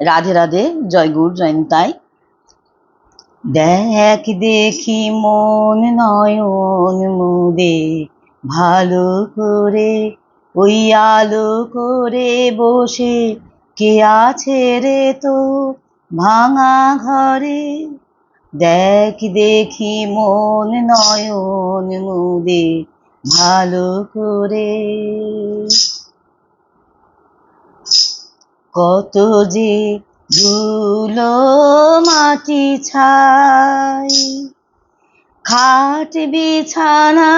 রাধে রাধে, জয় গুর জয়ন্তাই দেখ দেখি মন নয়ন মুদে, ভালো করে, ওই আলো করে বসে, কে আছে রে তো ভাঙা ঘরে? দেখ দেখি মন নয়ন মুদে, ভালো করে। কত যে ধুলো মাটি ছাই। খাট বিছানা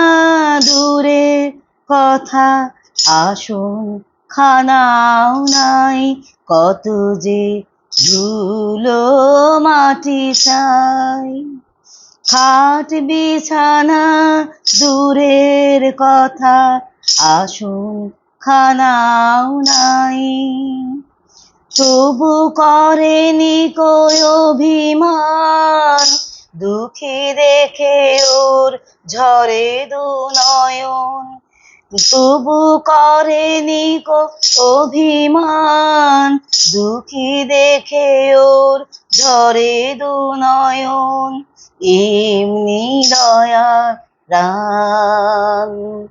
দূরে কথা আসন, খানাও নাই। কত যে ধুলো মাটি ছাই। খাট বিছানা দূরের কথা আসুন, খানাও নাই। তবু করেনি কই অভিমান। দুঃখী দেখে ওর ঝরে দু নয়ন। তবু করেনি অভিমান। দুঃখী দেখে ওর ঝরে দু নয়ন। এমনি দয়া প্রাণ,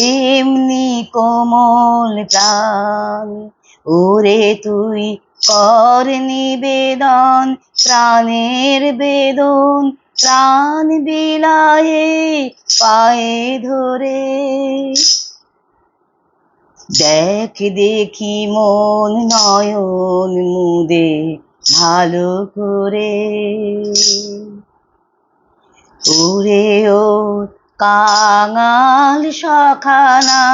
এমনি কোমল প্রাণ। ওরে তুই কর নিবেদন, প্রাণের বেদন, প্রাণ বিলায়ে পায়ে ধরে। দেখ দেখি মন নয়ন মুদে ভালো করে। ওরে ও কাঙাল সখানা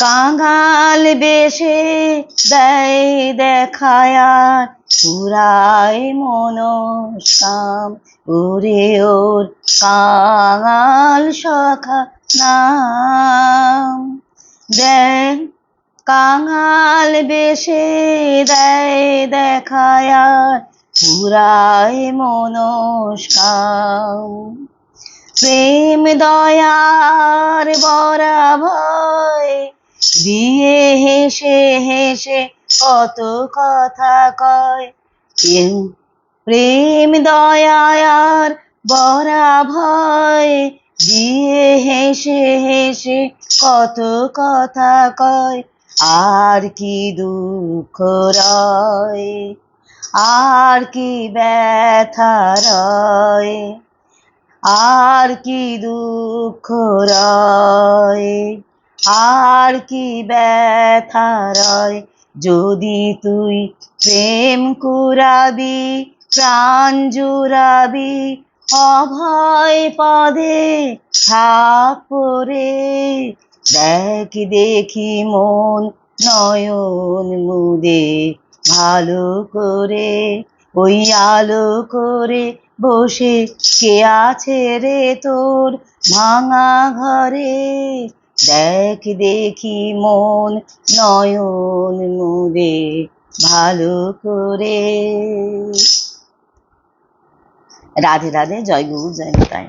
কাঙাল বেশে দেয় দেখায়া, পুরায় মনস্কাম ওরে ওর কাঙাল সখা নাম। দেয় কাঙাল বেশে দেয় দেখায়া, পুরায় মনস্কাম। প্রেম, দয়ার বরা ভয় দিয়ে হেসে হেসে কত কথা কয়। প্রেম প্রেম দয়ার বরা ভয়। দিয়ে হেসে হেসে কত কথা কয়। আর কি দুঃখ রয়, আর কি ব্যথা রয়, আর কি দুঃখ রয়। আর কি ব্যথা রয়? যদি তুই প্রেম কুরাবি প্রাণ জুড়াবি, অভয় পদে থাক পরে দেখ দেখি মন নয়ন মুদে। ভালো করে ওই আলো করে বসে, কে আছে রে তোর ভাঙা ঘরে? দেখ দেখি মন নয়ন মুদে ভালো করে। রাধে রাধে জয় গুরু জয় নিতাই